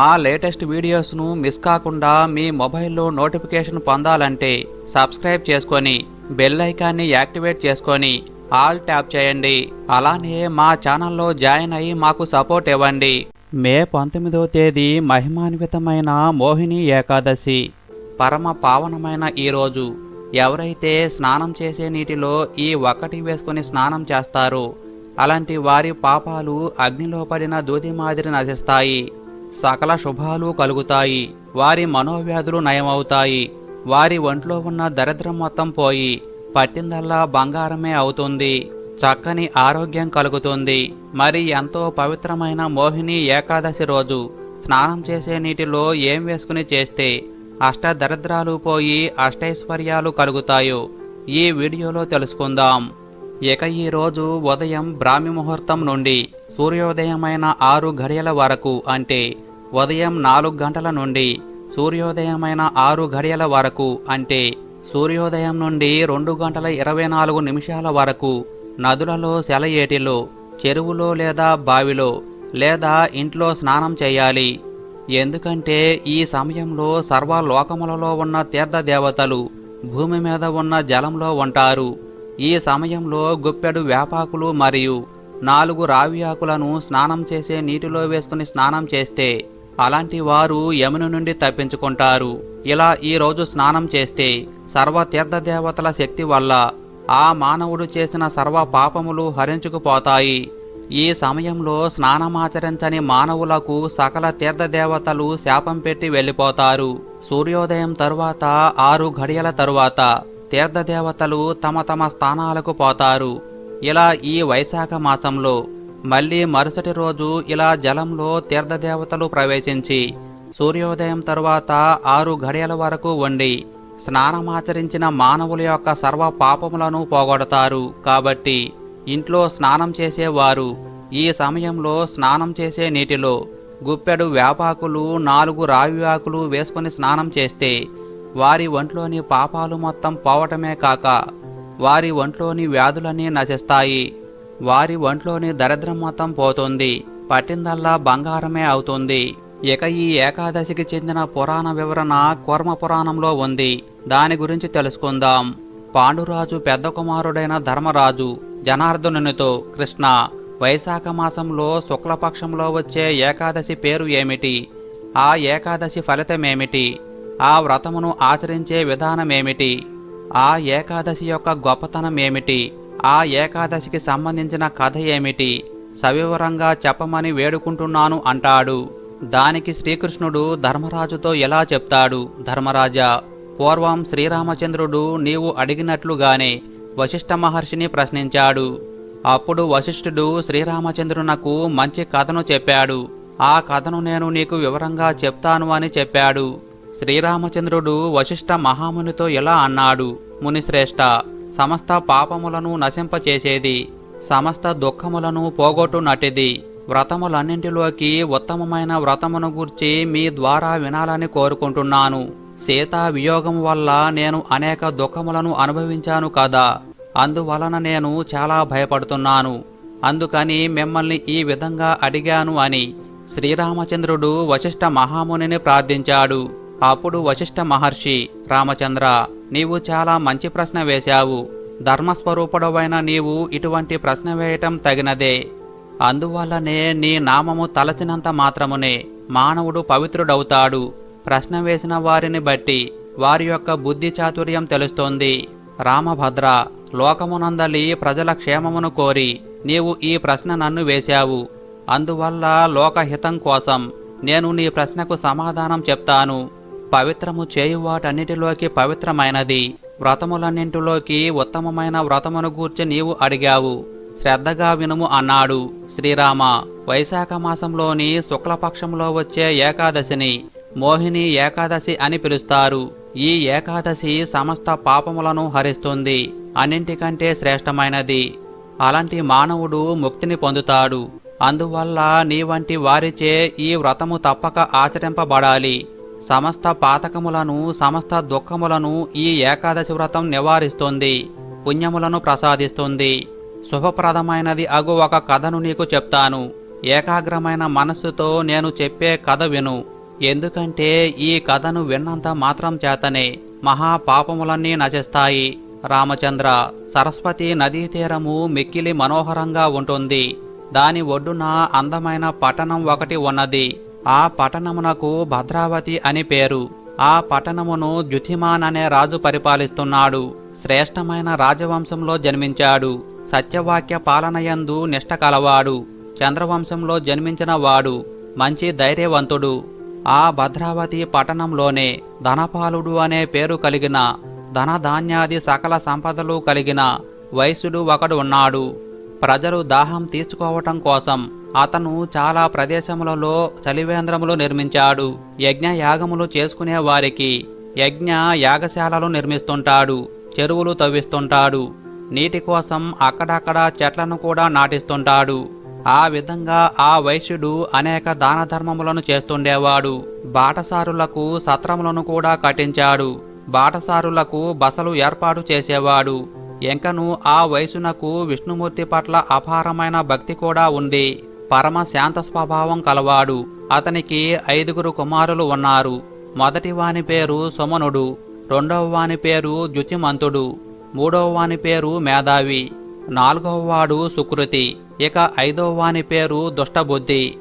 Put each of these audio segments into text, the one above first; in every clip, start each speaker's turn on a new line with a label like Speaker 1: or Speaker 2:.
Speaker 1: మా latest వీడియోస్ను miss కాకుండా మీ మొబైల్లో నోటిఫికేషన్ పొందాలంటే సబ్స్క్రైబ్ చేసుకొని బెల్ ఐకాన్ని యాక్టివేట్ చేసుకొని ఆల్ ట్యాప్ చేయండి. అలానే మా ఛానల్లో జాయిన్ అయ్యి మాకు సపోర్ట్ ఇవ్వండి. మే పంతొమ్మిదవ తేదీ మహిమాన్వితమైన మోహిని ఏకాదశి. పరమ పావనమైన ఈ రోజు. ఎవరైతే స్నానం చేసే నీటిలో ఈ ఒక్కటి వేసుకొని స్నానం చేస్తారో అలాంటి వారి పాపాలు అగ్నిలో పడిన దూది మాదిరి నశిస్తాయి. సకల శుభాలు కలుగుతాయి. వారి మనోవ్యాధులు నయమవుతాయి. వారి ఒంట్లో ఉన్న దరిద్రం మొత్తం పోయి పట్టిందల్లా బంగారమే అవుతుంది. చక్కని ఆరోగ్యం కలుగుతుంది. మరి ఎంతో పవిత్రమైన మోహిని ఏకాదశి రోజు స్నానం చేసే నీటిలో ఏం వేసుకుని చేస్తే అష్ట దరిద్రాలు పోయి అష్టైశ్వర్యాలు కలుగుతాయో ఈ వీడియోలో తెలుసుకుందాం. ఇక ఈ రోజు ఉదయం బ్రాహ్మి ముహూర్తం నుండి సూర్యోదయమైన ఆరు గడియల వరకు అంటే ఉదయం నాలుగు గంటల నుండి సూర్యోదయమైన ఆరు గడియల వరకు అంటే సూర్యోదయం నుండి రెండు గంటల ఇరవై నాలుగు నిమిషాల వరకు నదులలో సెలయేటిలో చెరువులో లేదా బావిలో లేదా ఇంట్లో స్నానం చేయాలి. ఎందుకంటే ఈ సమయంలో సర్వలోకములలో ఉన్న తీర్థ దేవతలు భూమి మీద ఉన్న జలంలో ఉంటారు. ఈ సమయంలో గుప్పెడు వేపాకులు మరియు నాలుగు రావి ఆకులను స్నానం చేసే నీటిలో వేసుకుని స్నానం చేస్తే అలాంటి వారు యముని నుండి తప్పించుకుంటారు. ఇలా ఈ రోజు స్నానం చేస్తే సర్వ తీర్థ దేవతల శక్తి వల్ల ఆ మానవుడు చేసిన సర్వ పాపములు హరించుకుపోతాయి. ఈ సమయంలో స్నానమాచరించని మానవులకు సకల తీర్థదేవతలు శాపం పెట్టి వెళ్ళిపోతారు. సూర్యోదయం తరువాత ఆరు ఘడియల తరువాత తీర్థదేవతలు తమ తమ స్థానాలకు పోతారు. ఇలా ఈ వైశాఖ మాసంలో మళ్ళీ మరుసటి రోజు ఇలా జలంలో తీర్థదేవతలు ప్రవేశించి సూర్యోదయం తరువాత ఆరు ఘడియల వరకు వండి స్నానమాచరించిన మానవుల యొక్క సర్వ పాపములను పోగొడతారు. కాబట్టి ఇంట్లో స్నానం చేసేవారు ఈ సమయంలో స్నానం చేసే నీటిలో గుప్పెడు వేపాకులు నాలుగు రావి ఆకులు వేసుకుని స్నానం చేస్తే వారి ఒంట్లోని పాపాలు మొత్తం పోవటమే కాక వారి ఒంట్లోని వ్యాధులన్నీ నశిస్తాయి. వారి ఒంట్లోని దరిద్రం మొత్తం పోతుంది. పట్టిందల్లా బంగారమే అవుతుంది. ఇక ఈ ఏకాదశికి చెందిన పురాణ వివరణ కూర్మ పురాణంలో ఉంది. దాని గురించి తెలుసుకుందాం. పాండురాజు పెద్ద కుమారుడైన ధర్మరాజు జనార్దనునితో కృష్ణ వైశాఖ మాసంలో శుక్లపక్షంలో వచ్చే ఏకాదశి పేరు ఏమిటి? ఆ ఏకాదశి ఫలితమేమిటి? ఆ వ్రతమును ఆచరించే విధానమేమిటి? ఆ ఏకాదశి యొక్క గొప్పతనం ఏమిటి ఆ ఏకాదశికి సంబంధించిన కథ ఏమిటి? సవివరంగా చెప్పమని వేడుకుంటున్నాను అంటాడు. దానికి శ్రీకృష్ణుడు ధర్మరాజుతో ఎలా చెప్తాడు? ధర్మరాజా పూర్వం శ్రీరామచంద్రుడు నీవు అడిగినట్లుగానే వశిష్ఠ మహర్షిని ప్రశ్నించాడు. అప్పుడు వశిష్ఠుడు శ్రీరామచంద్రునకు మంచి కథను చెప్పాడు. ఆ కథను నేను నీకు వివరంగా చెప్తాను అని చెప్పాడు. శ్రీరామచంద్రుడు వశిష్ఠ మహామునితో ఇలా అన్నాడు? మునిశ్రేష్ఠ సమస్త పాపములను నశింపచేసేది సమస్త దుఃఖములను పోగొట్టునటిది వ్రతములన్నింటిలోకి ఉత్తమమైన వ్రతమును గూర్చి మీ ద్వారా వినాలని కోరుకుంటున్నాను. సీతా వియోగం వల్ల నేను అనేక దుఃఖములను అనుభవించాను కదా. అందువలన నేను చాలా భయపడుతున్నాను. అందుకని మిమ్మల్ని ఈ విధంగా అడిగాను అని శ్రీరామచంద్రుడు వశిష్ఠ మహామునిని ప్రార్థించాడు. అప్పుడు వశిష్ఠ మహర్షి రామచంద్ర నీవు చాలా మంచి ప్రశ్న వేశావు. ధర్మస్వరూపుడవైన నీవు ఇటువంటి ప్రశ్న వేయటం తగినదే. అందువల్లనే నీ నామము తలచినంత మాత్రమునే మానవుడు పవిత్రుడవుతాడు. ప్రశ్న వేసిన వారిని బట్టి వారి యొక్క బుద్ధి చాతుర్యం తెలుస్తోంది. రామభద్ర లోకమునందలి ప్రజల క్షేమమును కోరి నీవు ఈ ప్రశ్న నన్ను వేశావు. అందువల్ల లోకహితం కోసం నేను నీ ప్రశ్నకు సమాధానం చెప్తాను. పవిత్రము చేయువాటన్నిటిలోకి పవిత్రమైనది. వ్రతములన్నింటిలోకి ఉత్తమమైన వ్రతమును గూర్చి నీవు అడిగావు. శ్రద్ధగా వినుము అన్నాడు శ్రీరామ. వైశాఖ మాసంలోని శుక్లపక్షంలో వచ్చే ఏకాదశిని మోహిని ఏకాదశి అని పిలుస్తారు. ఈ ఏకాదశి సమస్త పాపములను హరిస్తుంది. అన్నింటికంటే శ్రేష్టమైనది. అలాంటి మానవుడు ముక్తిని పొందుతాడు. అందువల్ల నీ వంటి వారిచే ఈ వ్రతము తప్పక ఆచరింపబడాలి. సమస్త పాతకములను సమస్త దుఃఖములను ఈ ఏకాదశి వ్రతం నివారిస్తుంది పుణ్యములను ప్రసాదిస్తుంది. శుభప్రదమైనది అగు ఒక కథను నీకు చెప్తాను. ఏకాగ్రమైన మనస్సుతో నేను చెప్పే కథ విను. ఎందుకంటే ఈ కథను విన్నంత మాత్రం చేతనే మహా పాపములన్నీ నశిస్తాయి. రామచంద్ర సరస్వతి నదీ తీరము మిక్కిలి మనోహరంగా ఉంటుంది. దాని ఒడ్డున అందమైన పట్టణం ఒకటి ఉన్నది. ఆ పట్టణమునకు భద్రావతి అని పేరు. ఆ పట్టణమును ద్యుతిమాన్ అనే రాజు పరిపాలిస్తున్నాడు. శ్రేష్టమైన రాజవంశంలో జన్మించాడు. సత్యవాక్య పాలనయందు నిష్ట కలవాడు. చంద్రవంశంలో జన్మించిన వాడు. మంచి ధైర్యవంతుడు. ఆ భద్రావతి పట్టణంలోనే ధనపాలుడు అనే పేరు కలిగిన ధనధాన్యాది సకల సంపదలు కలిగిన వైశ్యుడు ఒకడు ఉన్నాడు ప్రజలు దాహం తీర్చుకోవటం కోసం అతను చాలా ప్రదేశములలో చలివేంద్రములు నిర్మించాడు యజ్ఞ యాగములు చేసుకునే వారికి యజ్ఞ యాగశాలలు నిర్మిస్తుంటాడు చెరువులు తవ్విస్తుంటాడు నీటి కోసం అక్కడక్కడ చెట్లను కూడా నాటిస్తుంటాడు. ఆ విధంగా ఆ వైశ్యుడు అనేక దాన ధర్మములను చేస్తుండేవాడు. బాటసారులకు సత్రములను కూడా కట్టించాడు బాటసారులకు బసలు ఏర్పాటు చేసేవాడు. ఎంకను ఆ వయసునకు విష్ణుమూర్తి పట్ల అపారమైన భక్తి కూడా ఉంది. పరమ శాంత స్వభావం కలవాడు. అతనికి ఐదుగురు కుమారులు ఉన్నారు. మొదటి వాని పేరు సుమనుడు. రెండవ వాని పేరు ద్యుతిమంతుడు మూడవ వాని పేరు మేధావి. నాలుగవ వాడు సుకృతి. ఇక ఐదవ వాని పేరు దుష్టబుద్ధి.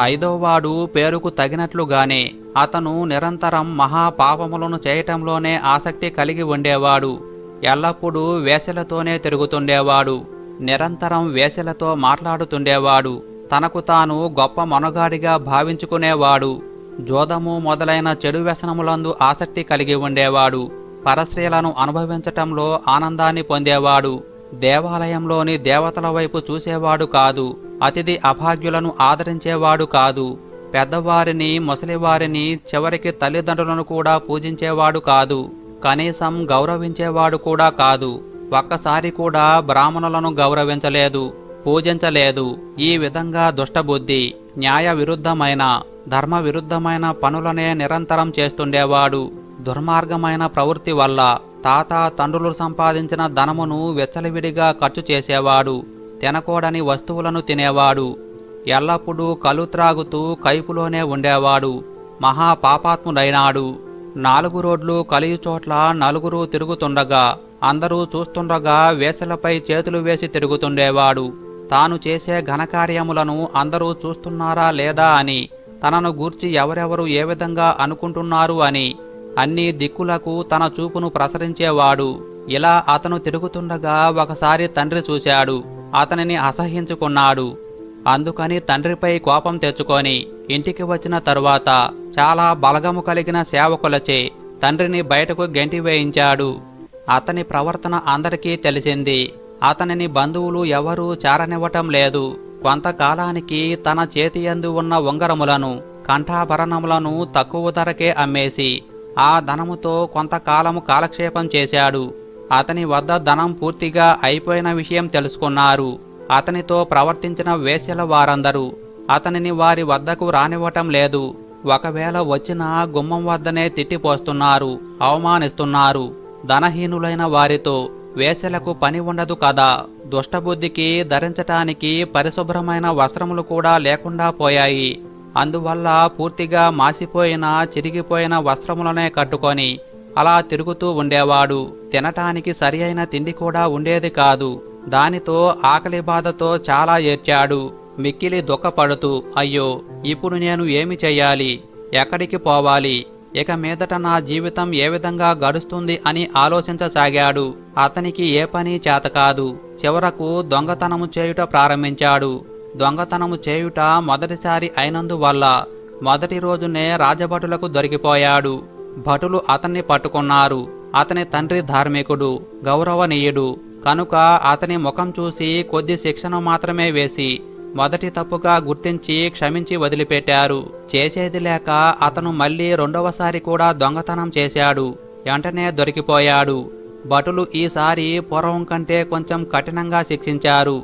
Speaker 1: ఐదవ వాడు పేరుకు తగినట్లుగానే అతను నిరంతరం మహాపాపములను చేయటంలోనే ఆసక్తి కలిగి ఉండేవాడు. ఎల్లప్పుడూ వేసలతోనే తిరుగుతుండేవాడు. నిరంతరం వేసలతో మాట్లాడుతుండేవాడు. తనకు తాను గొప్ప మనగాడిగా భావించుకునేవాడు. జోదము మొదలైన చెడు వ్యసనములందు ఆసక్తి కలిగి ఉండేవాడు. పరశ్రీలను అనుభవించటంలో ఆనందాన్ని పొందేవాడు. దేవాలయంలోని దేవతల వైపు చూసేవాడు కాదు. అతిథి అభాగ్యులను ఆదరించేవాడు కాదు. పెద్దవారిని ముసలివారిని చివరికి తల్లిదండ్రులను కూడా పూజించేవాడు కాదు. కనీసం గౌరవించేవాడు కూడా కాదు. ఒక్కసారి కూడా బ్రాహ్మణులను గౌరవించలేదు పూజించలేదు. ఈ విధంగా దుష్టబుద్ధి న్యాయ విరుద్ధమైన ధర్మ విరుద్ధమైన పనులనే నిరంతరం చేస్తుండేవాడు. దుర్మార్గమైన ప్రవృత్తి వల్ల తాత తండ్రులు సంపాదించిన ధనమును వెచ్చలివిడిగా ఖర్చు చేసేవాడు తినకూడని వస్తువులను తినేవాడు ఎల్లప్పుడూ కలు త్రాగుతూ కైపులోనే ఉండేవాడు మహా పాపాత్ముడైనాడు. నాలుగు రోడ్లు కలియు చోట్ల నలుగురు తిరుగుతుండగా అందరూ చూస్తుండగా వేసలపై చేతులు వేసి తిరుగుతుండేవాడు. తాను చేసే ఘనకార్యములను అందరూ చూస్తున్నారా లేదా అని తనను గూర్చి ఎవరెవరు ఏ విధంగా అనుకుంటున్నారు అని అన్ని దిక్కులకు తన చూపును ప్రసరించేవాడు. ఇలా అతను తిరుగుతుండగా ఒకసారి తండ్రి చూశాడు. అతనిని అసహ్యించుకున్నాడు. అందుకని తండ్రిపై కోపం తెచ్చుకొని ఇంటికి వచ్చిన తరువాత చాలా బలగము కలిగిన సేవకులచే తండ్రిని బయటకు గెంటి వేయించాడు. అతని ప్రవర్తన అందరికీ తెలిసింది. అతనిని బంధువులు ఎవరూ చారనివ్వటం లేదు. కొంతకాలానికి తన చేతియందు ఉన్న ఉంగరములను కంఠాభరణములను తక్కువ ధరకే అమ్మేసి ఆ ధనముతో కొంతకాలము కాలక్షేపం చేశాడు. అతని వద్ద ధనం పూర్తిగా అయిపోయిన విషయం తెలుసుకున్నారు. అతనితో ప్రవర్తించిన వేశ్యల వారందరూ అతనిని వారి వద్దకు రానివ్వటం లేదు. ఒకవేళ వచ్చిన గుమ్మం వద్దనే తిట్టిపోస్తున్నారు అవమానిస్తున్నారు. ధనహీనులైన వారితో వేసలకు పని ఉండదు కదా. దుష్టబుద్ధికి ధరించటానికి పరిశుభ్రమైన వస్త్రములు కూడా లేకుండా పోయాయి. అందువల్ల పూర్తిగా మాసిపోయిన చిరిగిపోయిన వస్త్రములనే కట్టుకొని అలా తిరుగుతూ ఉండేవాడు. తినటానికి సరి అయిన తిండి కూడా ఉండేది కాదు. దానితో ఆకలి బాధతో చాలా ఏడ్చాడు. మిక్కిలి దుఃఖపడుతూ అయ్యో ఇప్పుడు నేను ఏమి చెయ్యాలి? ఎక్కడికి పోవాలి? ఇక మీదట నా జీవితం ఏ విధంగా గడుస్తుంది అని ఆలోచించసాగాడు. అతనికి ఏ పని చేతకాదు చివరకు దొంగతనము చేయుట ప్రారంభించాడు. దొంగతనము చేయుట మొదటిసారి అయినందువల్ల మొదటి రోజునే రాజభటులకు దొరికిపోయాడు. భటులు అతన్ని పట్టుకున్నారు. అతని తండ్రి ధార్మికుడు గౌరవనీయుడు. కనుక అతని ముఖం చూసి కొద్ది శిక్షణ మాత్రమే వేసి మొదటి తప్పుగా గుర్తించి క్షమించి వదిలిపెట్టారు. చేసేది లేక అతను మళ్ళీ రెండవసారి కూడా దొంగతనం చేశాడు. వెంటనే దొరికిపోయాడు. భటులు ఈసారి పూర్వం కంటే కొంచెం కఠినంగా శిక్షించారు.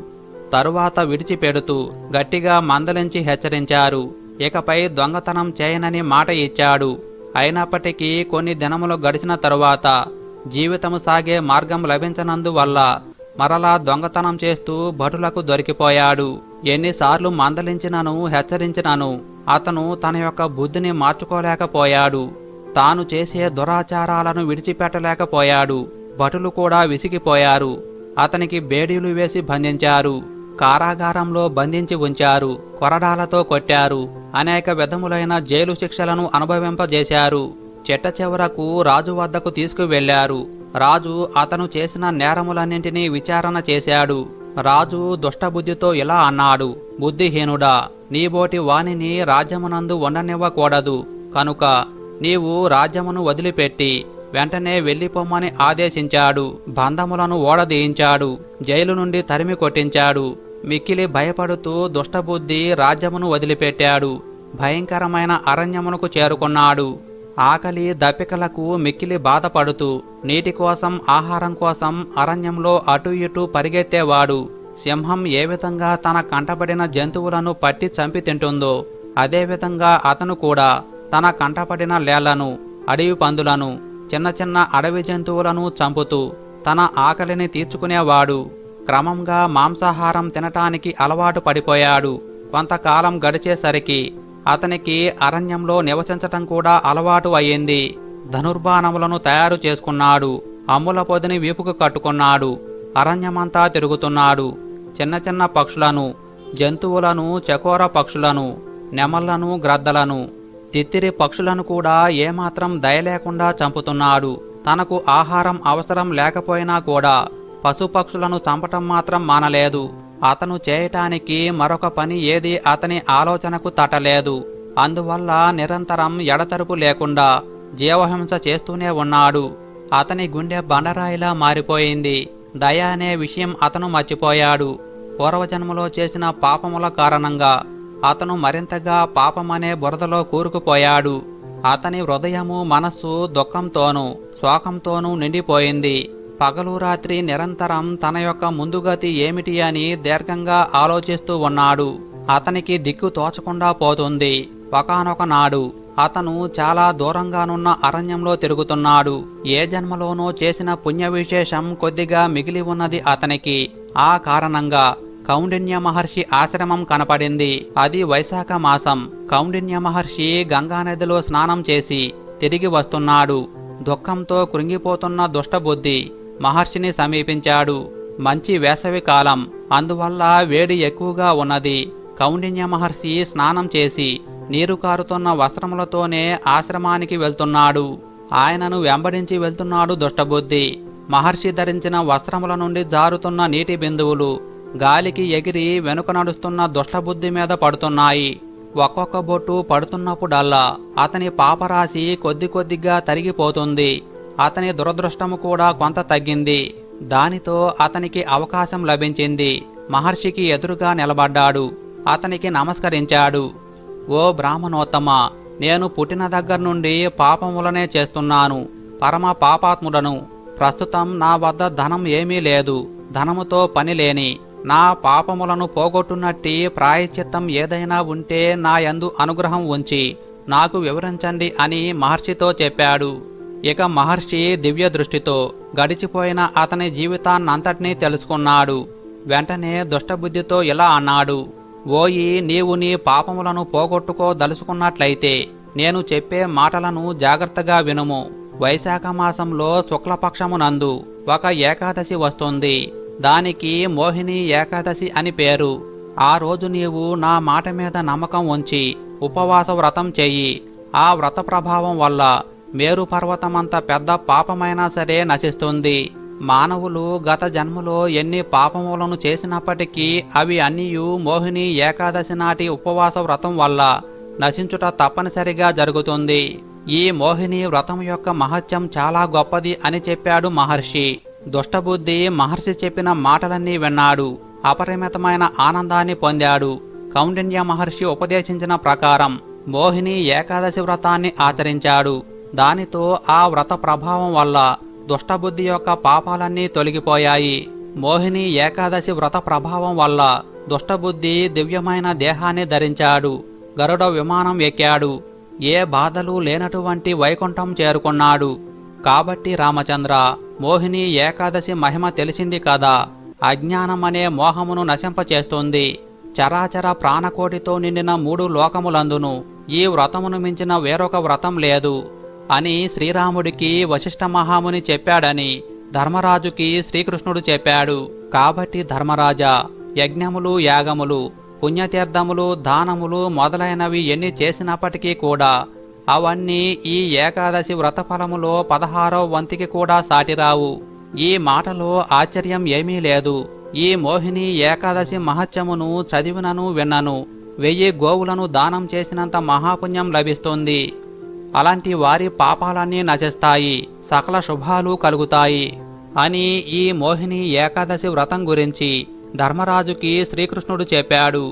Speaker 1: తరువాత విడిచిపెడుతూ గట్టిగా మందలించి హెచ్చరించారు. ఇకపై దొంగతనం చేయనని మాట ఇచ్చాడు. అయినప్పటికీ కొన్ని దినములు గడిచిన తరువాత జీవితము సాగే మార్గం లభించనందువల్ల మరలా దొంగతనం చేస్తూ భటులకు దొరికిపోయాడు. ఎన్నిసార్లు మందలించినను హెచ్చరించినను అతను తన యొక్క బుద్ధిని మార్చుకోలేకపోయాడు. తాను చేసే దురాచారాలను విడిచిపెట్టలేకపోయాడు. భటులు కూడా విసిగిపోయారు. అతనికి బేడీలు వేసి బంధించారు. కారాగారంలో బంధించి ఉంచారు. కొరడాలతో కొట్టారు. అనేక విధములైన జైలు శిక్షలను అనుభవింపజేశారు. చెట్ట చివరకు రాజు వద్దకు తీసుకువెళ్ళారు రాజు అతను చేసిన నేరములన్నింటినీ విచారణ చేశాడు. రాజు దుష్టబుద్ధితో ఇలా అన్నాడు బుద్ధిహీనుడా నీబోటి వానిని రాజ్యమునందు ఉండనివ్వకూడదు. కనుక నీవు రాజ్యమును వదిలిపెట్టి వెంటనే వెళ్ళిపోమ్మని ఆదేశించాడు. బంధములను ఓడదీయించాడు. జైలు నుండి తరిమి కొట్టించాడు. మిక్కిలి భయపడుతూ దుష్టబుద్ధి రాజ్యమును వదిలిపెట్టాడు. భయంకరమైన అరణ్యమునకు చేరుకున్నాడు. ఆకలి దప్పికలకు మిక్కిలి బాధపడుతూ నీటి కోసం ఆహారం కోసం అరణ్యంలో అటు ఇటు పరిగెత్తేవాడు. సింహం ఏ విధంగా తన కంటపడిన జంతువులను పట్టి చంపి తింటుందో అదేవిధంగా అతను కూడా తన కంటపడిన లేళ్ళను అడవి పందులను చిన్న చిన్న అడవి జంతువులను చంపుతూ తన ఆకలిని తీర్చుకునేవాడు. క్రమంగా మాంసాహారం తినటానికి అలవాటు పడిపోయాడు. కొంతకాలం గడిచేసరికి అతనికి అరణ్యంలో నివసించటం కూడా అలవాటు అయ్యింది. ధనుర్బాణములను తయారు చేసుకున్నాడు. అమ్ముల పొదిని వీపుకు కట్టుకున్నాడు. అరణ్యమంతా తిరుగుతున్నాడు. చిన్న చిన్న పక్షులను జంతువులను చకోర పక్షులను నెమళ్ళను గ్రద్దలను తిత్తిరి పక్షులను కూడా ఏమాత్రం దయలేకుండా చంపుతున్నాడు. తనకు ఆహారం అవసరం లేకపోయినా కూడా పశుపక్షులను చంపటం మాత్రం మానలేదు. అతను చేయటానికి మరొక పని ఏది అతని ఆలోచనకు తటలేదు అందువల్ల నిరంతరం ఎడతరుపు లేకుండా జీవహింస చేస్తూనే ఉన్నాడు. అతని గుండె బండరాయిలా మారిపోయింది. దయ అనే విషయం అతను మర్చిపోయాడు. పూర్వజన్మలో చేసిన పాపముల కారణంగా అతను మరింతగా పాపమనే బురదలో కూరుకుపోయాడు. అతని హృదయము మనస్సు దుఃఖంతోనూ శోకంతోనూ నిండిపోయింది. పగలు రాత్రి నిరంతరం తన యొక్క ముందుగతి ఏమిటి అని దీర్ఘంగా ఆలోచిస్తూ ఉన్నాడు. అతనికి దిక్కు తోచకుండా పోతుంది. ఒకనొక నాడు అతను చాలా దూరంగానున్న అరణ్యంలో తిరుగుతున్నాడు. ఏ జన్మలోనో చేసిన పుణ్య విశేషం కొద్దిగా మిగిలి ఉన్నది అతనికి. ఆ కారణంగా కౌండిన్య మహర్షి ఆశ్రమం కనపడింది. అది వైశాఖ మాసం. కౌండిన్య మహర్షి గంగానదిలో స్నానం చేసి తిరిగి వస్తున్నాడు. దుఃఖంతో కృంగిపోతున్న దుష్టబుద్ధి మహర్షిని సమీపించాడు. మంచి వేసవి కాలం. అందువల్ల వేడి ఎక్కువగా ఉన్నది. కౌండిన్య మహర్షి స్నానం చేసి నీరు కారుతున్న వస్త్రములతోనే ఆశ్రమానికి వెళ్తున్నాడు. ఆయనను వెంబడించి వెళ్తున్నాడు దుష్టబుద్ధి. మహర్షి ధరించిన వస్త్రముల నుండి జారుతున్న నీటి బిందువులు గాలికి ఎగిరి వెనుక నడుస్తున్న దుష్టబుద్ధి మీద పడుతున్నాయి. ఒక్కొక్క బొట్టు పడుతున్నప్పుడల్లా అతని పాపరాశి కొద్ది కొద్దిగా తరిగిపోతుంది. అతని దురదృష్టము కూడా కొంత తగ్గింది. దానితో అతనికి అవకాశం లభించింది. మహర్షికి ఎదురుగా నిలబడ్డాడు. అతనికి నమస్కరించాడు. ఓ బ్రాహ్మణోత్తమ నేను పుట్టిన దగ్గర నుండి పాపములనే చేస్తున్నాను. పరమ పాపాత్ముడను. ప్రస్తుతం నా వద్ద ధనం ఏమీ లేదు. ధనముతో పని లేని నా పాపములను పోగొట్టునట్టి ప్రాయశ్చిత్తం ఏదైనా ఉంటే నా యందు అనుగ్రహం ఉంచి నాకు వివరించండి అని మహర్షితో చెప్పాడు. ఇక మహర్షి దివ్య దృష్టితో గడిచిపోయిన అతని జీవితాన్నంతటినీ తెలుసుకున్నాడు. వెంటనే దుష్టబుద్ధితో ఇలా అన్నాడు ఓయి నీవు నీ పాపములను పోగొట్టుకోదలుచుకున్నట్లయితే నేను చెప్పే మాటలను జాగ్రత్తగా వినుము. వైశాఖ మాసంలో శుక్లపక్షమునందు ఒక ఏకాదశి వస్తుంది. దానికి మోహిని ఏకాదశి అని పేరు. ఆ రోజు నీవు నా మాట మీద నమ్మకం ఉంచి ఉపవాస వ్రతం చెయ్యి. ఆ వ్రత ప్రభావం వల్ల మేరు పర్వతమంత పెద్ద పాపమైనా సరే నశిస్తుంది. మానవులు గత జన్మలో ఎన్ని పాపములను చేసినప్పటికీ అవి అన్నియు మోహిని ఏకాదశి నాటి ఉపవాస వ్రతం వల్ల నశించుట తప్పనిసరిగా జరుగుతుంది. ఈ మోహిని వ్రతం యొక్క మహత్యం చాలా గొప్పది అని చెప్పాడు మహర్షి. దుష్టబుద్ధి మహర్షి చెప్పిన మాటలన్నీ విన్నాడు. అపరిమితమైన ఆనందాన్ని పొందాడు. కౌండిన్య మహర్షి ఉపదేశించిన ప్రకారం మోహిని ఏకాదశి వ్రతాన్ని ఆచరించాడు. దానితో ఆ వ్రత ప్రభావం వల్ల దుష్టబుద్ధి యొక్క పాపాలన్నీ తొలగిపోయాయి. మోహిని ఏకాదశి వ్రత ప్రభావం వల్ల దుష్టబుద్ధి దివ్యమైన దేహాన్ని ధరించాడు. గరుడ విమానం ఎక్కాడు. ఏ బాధలు లేనటువంటి వైకుంఠం చేరుకున్నాడు. కాబట్టి రామచంద్ర మోహిని ఏకాదశి మహిమ తెలిసింది కదా. అజ్ఞానం అనే మోహమును నశింపచేస్తుంది. చరాచర ప్రాణకోటితో నిండిన మూడు లోకములందును ఈ వ్రతమును మించిన వేరొక వ్రతం లేదు. అని శ్రీరాముడికి వశిష్ఠ మహాముని చెప్పాడని ధర్మరాజుకి శ్రీకృష్ణుడు చెప్పాడు. కాబట్టి ధర్మరాజా యజ్ఞములు యాగములు పుణ్యతీర్థములు దానములు మొదలైనవి ఎన్ని చేసినప్పటికీ కూడా అవన్నీ ఈ ఏకాదశి వ్రతఫలములో పదహారో వంతికి కూడా సాటిరావు. ఈ మాటలో ఆశ్చర్యం ఏమీ లేదు. ఈ మోహిని ఏకాదశి మహత్యమును చదివినను విన్నను. వెయ్యి గోవులను దానం చేసినంత మహాపుణ్యం లభిస్తుంది. అలాంటి వారి పాపాలన్నీ నశిస్తాయి సకల శుభాలు కలుగుతాయి అని ఈ మోహిని ఏకాదశి వ్రతం గురించి ధర్మరాజుకి శ్రీకృష్ణుడు చెప్పాడు.